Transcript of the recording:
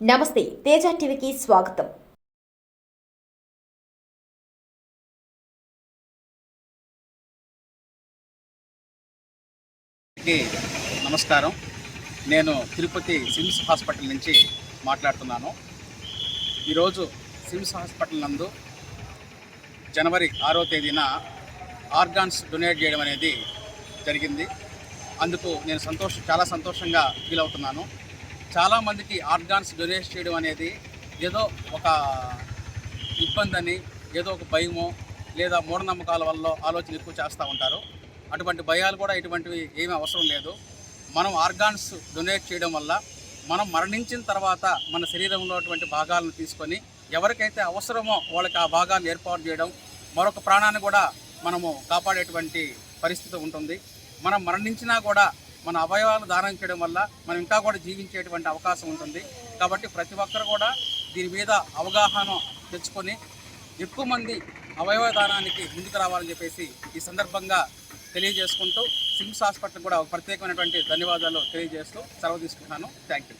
నమస్తే తేజ టీవీకి స్వాగతం. నమస్కారం. నేను తిరుపతి సిమ్స్ హాస్పిటల్ నుంచి మాట్లాడుతున్నాను. ఈరోజు సిమ్స్ హాస్పిటల్ నందు జనవరి ఆరో తేదీన ఆర్గాన్స్ డొనేట్ చేయడం అనేది జరిగింది. అందుకు నేను సంతోషం చాలా సంతోషంగా ఫీల్ అవుతున్నాను. చాలామందికి ఆర్గాన్స్ డొనేట్ చేయడం అనేది ఏదో ఒక ఇబ్బంది ఏదో ఒక భయమో లేదా మూఢనమ్మకాల వల్ల ఆలోచన ఎక్కువ చేస్తూ ఉంటారు. అటువంటి భయాలు కూడా ఇటువంటివి ఏమీ అవసరం లేదు. మనం ఆర్గాన్స్ డొనేట్ చేయడం వల్ల మనం మరణించిన తర్వాత మన శరీరంలో అటువంటి భాగాలను తీసుకొని ఎవరికైతే అవసరమో వాళ్ళకి ఆ భాగాన్ని ఏర్పాటు చేయడం మరొక ప్రాణాన్ని కూడా మనము కాపాడేటువంటి పరిస్థితి ఉంటుంది. మనం మరణించినా కూడా మన అవయవాలు దానం చేయడం వల్ల మనం ఇంకా కూడా జీవించేటువంటి అవకాశం ఉంటుంది. కాబట్టి ప్రతి ఒక్కరు కూడా దీని మీద అవగాహన తెచ్చుకొని ఎక్కువ మంది అవయవ దానానికి ముందుకు రావాలని చెప్పేసి ఈ సందర్భంగా తెలియజేసుకుంటూ సిమ్స్ హాస్పిటల్ కూడా ఒక ప్రత్యేకమైనటువంటి ధన్యవాదాలు తెలియజేస్తూ సెలవు తీసుకుంటున్నాను. Thank you